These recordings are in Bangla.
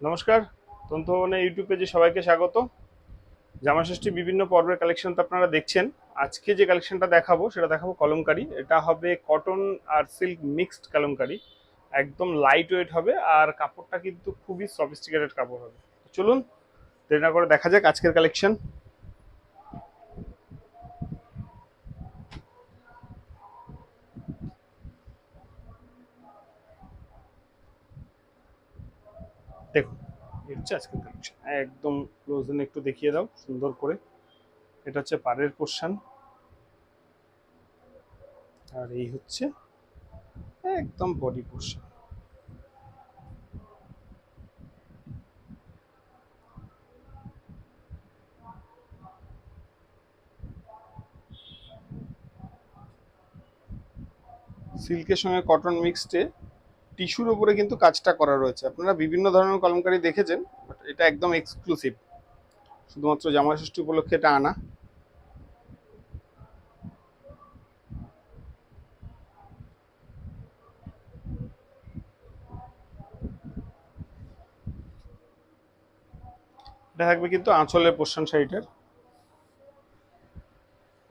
নমস্কার, তন্তুভবনে ইউটিউব পেজে সবাইকে স্বাগত। জামাষষ্ঠী বিভিন্ন পর্বের কালেকশন তো আপনারা দেখছেন। আজকে যে কালেকশনটা দেখাবো, সেটা দেখাবো কলমকারি। এটা হবে কটন আর সিল্ক মিক্সড কলমকারি। একদম লাইট ওয়েট হবে আর কাপড়টা কিন্তু খুবই সফিস্টিকেটেড কাপড় হবে। চলুন, দেরি না করে দেখা যাক আজকের কালেকশন দেখুন একদম ক্লোজ একটু দেখিয়ে দাও, সুন্দর করে। এটা হচ্ছে পাড়ের পোর্শন আর এই হচ্ছে একদম বডি পোর্শন সিল্কের সঙ্গে কটন মিক্সডে টিস্যুর উপরে কিন্তু কাজটা করা রয়েছে। আপনারা বিভিন্ন ধরনের কলমকারি দেখেছেন বাট এটা একদম এক্সক্লুসিভ শুধুমাত্র জামা ষষ্ঠী উপলক্ষে এটা আনা। এটা থাকবে কিন্তু আঁচলের পোর্শন শাড়িটার।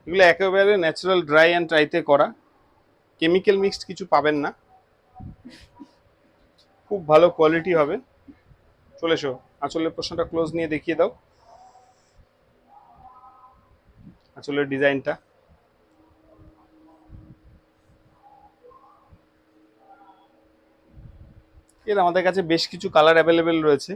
এগুলো একেবারে ন্যাচারাল ড্রাই অ্যান্ড ট্রাইতে করা। কেমিক্যাল মিক্সড কিছু পাবেন না। খুব ভালো কোয়ালিটি হবে। চলে এসো, আঁচলের প্রশ্নটা ক্লোজ নিয়ে দেখিয়ে দাও। আঁচলের ডিজাইনটা। এর আমাদের কাছে বেশ কিছু কালার অ্যাভেলেবেল রয়েছে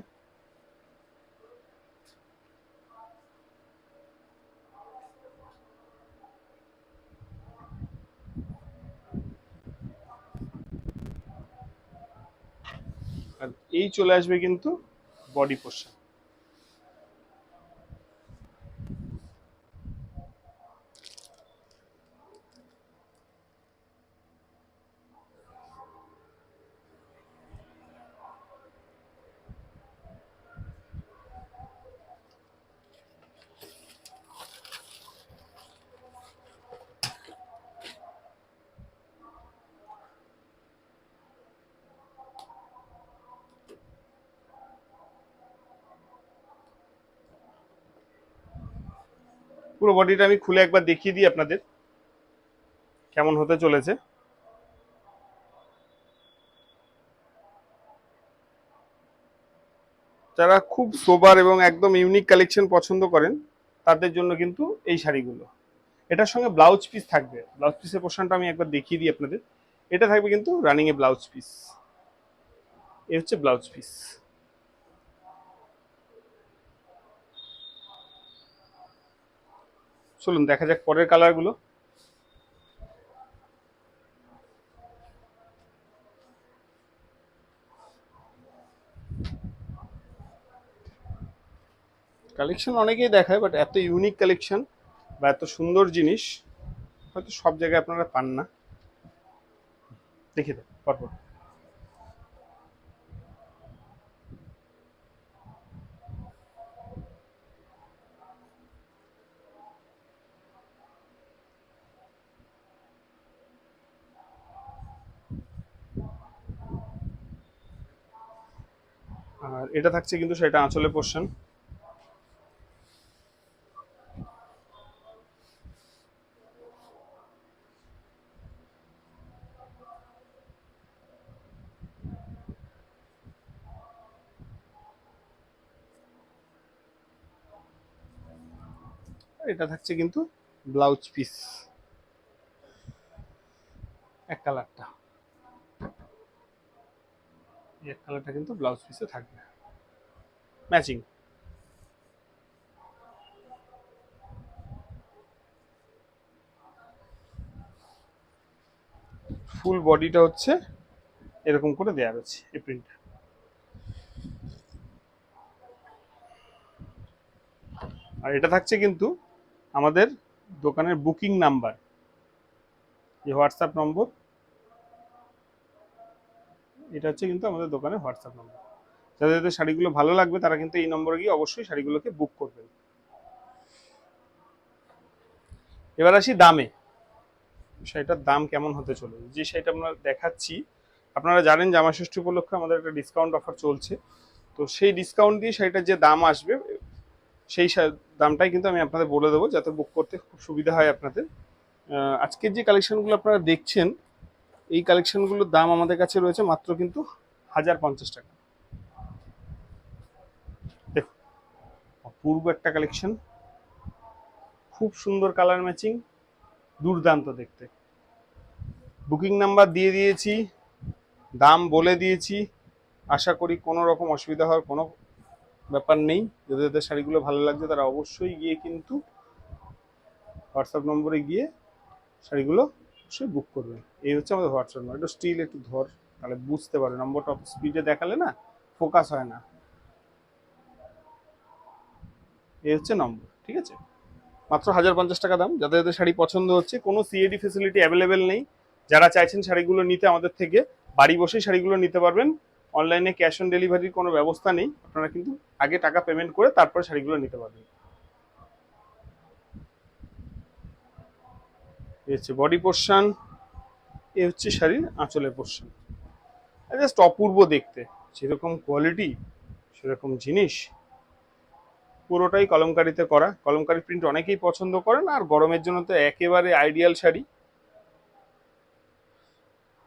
আর এই চলে আসবে কিন্তু বডি পোর্শন পুরো বডিটা আমি খুলে একবার দেখিয়ে দিই আপনাদের। কেমন হতে চলেছে। যারা খুব সোবার এবং একদম ইউনিক কালেকশন পছন্দ করেন, তাদের জন্য কিন্তু এই শাড়িগুলো। এটার সঙ্গে ব্লাউজ পিস থাকবে। ব্লাউজ পিসের পোর্শনটা আমি একবার দেখিয়ে দিই আপনাদের। এটা থাকবে কিন্তু রানিং এ ব্লাউজ পিস এ হচ্ছে ব্লাউজ পিস চলুন, দেখা যাক পরের কালারগুলো কালেকশন অনেকেই দেখায় বাট এত ইউনিক কালেকশন বা এত সুন্দর জিনিস, হয়তো সব জায়গায় আপনারা পান না। দেখে দেন পরপর। আর এটা থাকছে কিন্তু সেটা আঁচলে পোর্শন এটা থাকছে কিন্তু ব্লাউজ পিস এক কালারটা এক কালারটা কিন্তু ব্লাউজ পিসে থাকবে। ম্যাচিং। ফুল বডিটা হচ্ছে এরকম করে দেওয়া রয়েছে এই প্রিন্টটা। আর এটা থাকছে কিন্তু আমাদের দোকানের বুকিং নাম্বার। এই হোয়াটসঅ্যাপ নম্বর এটা হচ্ছে কিন্তু আমাদের দোকানের হোয়াটসঅ্যাপ নম্বর যাদের যাদের শাড়িগুলো ভালো লাগবে, তারা কিন্তু এই নম্বরে গিয়ে অবশ্যই শাড়িগুলোকে বুক করবেন। এবার আসি দামে। শাড়িটার দাম কেমন হতে চলেছে? যে শাড়িটা আমরা দেখাচ্ছি, আপনারা জানেন জামা ষষ্ঠী উপলক্ষে আমাদের একটা ডিসকাউন্ট অফার চলছে। তো সেই ডিসকাউন্ট দিয়ে শাড়িটার যে দাম আসবে, সেই দামটাই কিন্তু আমি আপনাদের বলে দেবো, যাতে বুক করতে খুব সুবিধা হয় আপনাদের। আজকের যে কালেকশনগুলো আপনারা দেখছেন এই কালেকশনগুলোর দাম আমাদের কাছে রয়েছে মাত্র কিন্তু হাজার পঞ্চাশ টাকা। দেখুন, অপূর্ব একটা কালেকশন খুব সুন্দর কালার ম্যাচিং দুর্দান্ত দেখতে। বুকিং নাম্বার দিয়ে দিয়েছি, দাম বলে দিয়েছি। আশা করি কোনো রকম অসুবিধা হওয়ার কোনো ব্যাপার নেই। যদি যাদের শাড়িগুলো ভালো লাগছে, তারা অবশ্যই গিয়ে কিন্তু হোয়াটসঅ্যাপ নম্বরে গিয়ে শাড়িগুলো অবশ্যই বুক করবেন এই হচ্ছে আমাদের হোয়াটসঅ্যাপ নম্বর একটু স্টিল একটু ধর, তাহলে বুঝতে পারে নম্বরটা স্পিডে দেখালে না ফোকাস হয় না। এই হচ্ছে নম্বর ঠিক আছে? মাত্র হাজার পঞ্চাশ টাকা দাম। যাদের যাদের শাড়ি পছন্দ হচ্ছে, কোনো সিএডি ফেসিলিটি অ্যাভেলেবেল নেই। যারা চাইছেন শাড়িগুলো নিতে আমাদের থেকে, বাড়ি বসেই শাড়িগুলো নিতে পারবেন। অনলাইনে ক্যাশ অন ডেলিভারির কোনো ব্যবস্থা নেই। আপনারা কিন্তু আগে টাকা পেমেন্ট করে তারপরে শাড়িগুলো নিতে পারবেন। এই হচ্ছে বডি পোর্শন এ হচ্ছে শাড়ির আঁচলের পোর্শন জাস্ট অপূর্ব দেখতে, যেরকম কোয়ালিটি সেরকম জিনিস, পুরোটাই কলমকারিতে করা। কলমকারি প্রিন্ট অনেকেই পছন্দ করেন, আর গরমের জন্য তো একেবারে আইডিয়াল শাড়ি।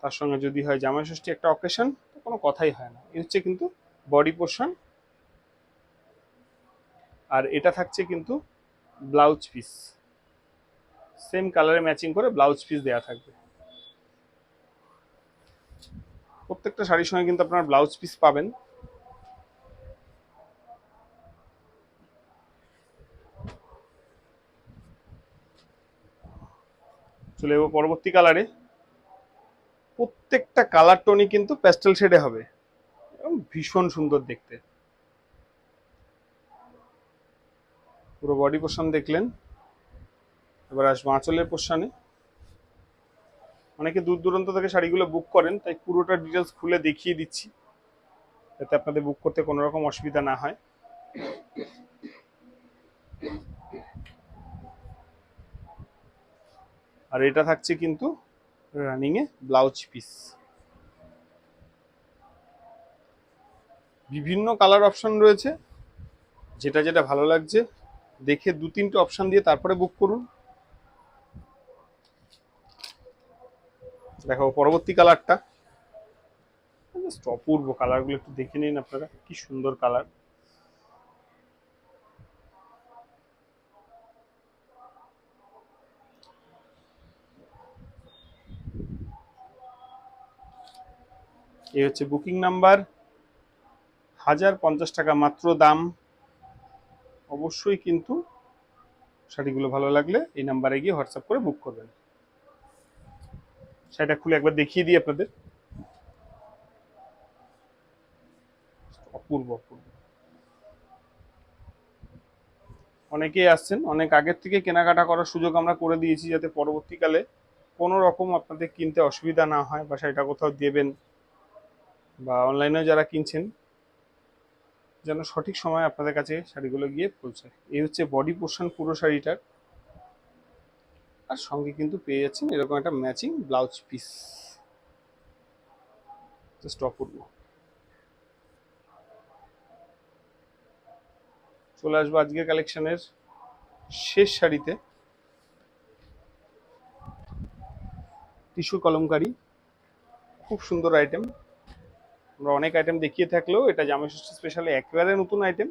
তার সঙ্গে যদি হয় জামাই ষষ্ঠী একটা অকেশন তো কোনো কথাই হয় না। এ হচ্ছে কিন্তু বডি পোর্শন আর এটা থাকছে কিন্তু ব্লাউজ পিস সেম কালারে ম্যাচিং করে ব্লাউজ পিস দেওয়া থাকবে। প্রত্যেকটা শাড়ির সঙ্গে কিন্তু আপনার ব্লাউজ পিস পাবেন। চলে যাব পরবর্তী কালারে। প্রত্যেকটা কালার টোনই কিন্তু প্যাস্টেল শেডে হবে। এবং ভীষণ সুন্দর দেখতে। পুরো বডি পোর্শন দেখলেন। এবার আসব আঁচলের পোর্শনে অনেকে দূর দূরান্ত থেকে শাড়িগুলো বুক করেন, তাই পুরোটা ডিটেলস খুলে দেখিয়ে দিচ্ছি, যাতে আপনাদের বুক করতে কোনো রকম অসুবিধা না হয়। আর এটা থাকছে কিন্তু রানিং এ ব্লাউজ পিস বিভিন্ন কালার অপশন রয়েছে, যেটা যেটা ভালো লাগছে, দেখে দু তিনটে অপশন দিয়ে তারপরে বুক করুন। দেখো, পরবর্তী কালারটা জাস্ট অপূর্ব কালারগুলো একটু দেখে নিন আপনারা, কি সুন্দর কালার এই হচ্ছে বুকিং নাম্বার হাজার পঞ্চাশ টাকা মাত্র দাম। অবশ্যই কিন্তু শাড়িগুলো ভালো লাগলে এই নাম্বারে গিয়ে হোয়াটসঅ্যাপ করে বুক করবেন। শাড়িটা খুলে একবার দেখিয়ে দিই আপনাদের। অপূর্ব অপূর্ব। অনেকেই আসছেন, অনেক আগের থেকে কেনাকাটা করার সুযোগ আমরা করে দিয়েছি যাতে পরবর্তীকালে কোনো রকম আপনাদের কিনতে অসুবিধা না হয় বা সেটা কোথাও দেবেন বা অনলাইনেও যারা কিনছেন, যেন সঠিক সময় আপনাদের কাছে শাড়িগুলো গিয়ে পৌঁছায়। এই হচ্ছে বডি পোর্শন পুরো শাড়িটার। আর সঙ্গে কিন্তু পেয়ে যাচ্ছেন এরকম একটা ম্যাচিং ব্লাউজ পিস অপূর্ব চলে আসব আজকের কালেকশনের শেষ শাড়িতে। টিস্যু কলমকারি। খুব সুন্দর আইটেম আমরা অনেক আইটেম দেখিয়ে থাকলেও এটা জামাই ষষ্ঠী স্পেশালি একেবারে নতুন আইটেম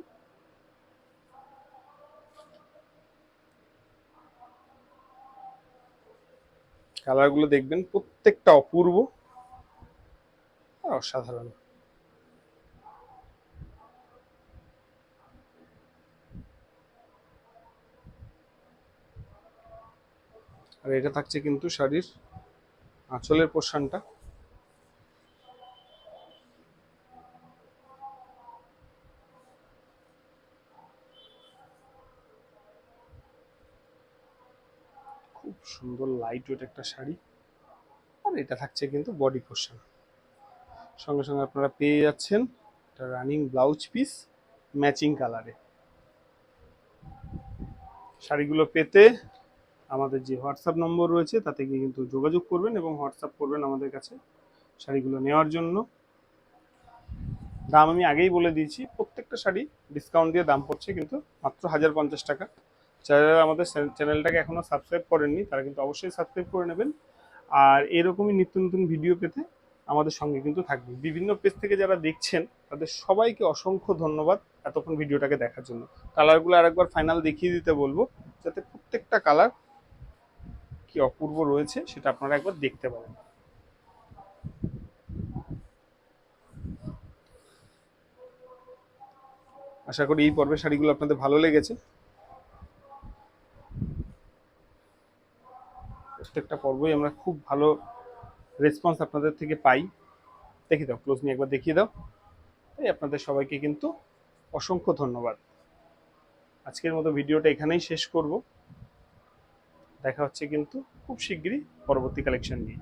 কালারগুলো দেখবেন প্রত্যেকটা অপূর্ব অসাধারণ। আর এটা থাকছে কিন্তু শাড়ির আঁচলের পোর্শনটা খুব সুন্দর লাইট ওয়েট একটা শাড়ি। আর এটা থাকছে কিন্তু বডি পোর্শন সঙ্গে সঙ্গে আপনারা পেয়ে যাচ্ছেন একটা রানিং ব্লাউজ পিস ম্যাচিং কালারে শাড়িগুলো পেতে আমাদের যে হোয়াটসঅ্যাপ নম্বর রয়েছে, তাতে গিয়ে কিন্তু যোগাযোগ করবেন এবং হোয়াটসঅ্যাপ করবেন আমাদের কাছে শাড়িগুলো নেওয়ার জন্য। দাম আমি আগেই বলে দিয়েছি, প্রত্যেকটা শাড়ি ডিসকাউন্ট দিয়ে দাম পড়ছে কিন্তু মাত্র হাজার পঞ্চাশ টাকা। যারা আমাদের চ্যানেলটাকে এখনও সাবস্ক্রাইব করেননি, তারা কিন্তু অবশ্যই সাবস্ক্রাইব করে নেবেন। আর এরকমই নিত্য নতুন ভিডিও পেতে আমাদের সঙ্গে কিন্তু থাকবে বিভিন্ন পেজ থেকে যারা দেখছেন, তাদের সবাইকে অসংখ্য ধন্যবাদ এতক্ষণ ভিডিওটাকে দেখার জন্য। কালারগুলো আরেকবার ফাইনাল দেখিয়ে দিতে বলব, যাতে প্রত্যেকটা কালার কি অপূর্ব রয়েছে সেটা আপনারা একবার দেখতে পারেন। আশা করি এই পর্বের শাড়িগুলো আপনাদের ভালো লেগেছে। প্রত্যেকটা পর্বই আমরা খুব ভালো রেসপন্স আপনাদের থেকে পাই। দেখি দাও ক্লোজ নিয়ে একবার দেখিয়ে দাও। তাই আপনাদের সবাইকে কিন্তু অসংখ্য ধন্যবাদ। আজকের মতো ভিডিওটা এখানেই শেষ করব। দেখা হচ্ছে কিন্তু খুব শিগগিরই পরবর্তী কালেকশন নিয়ে।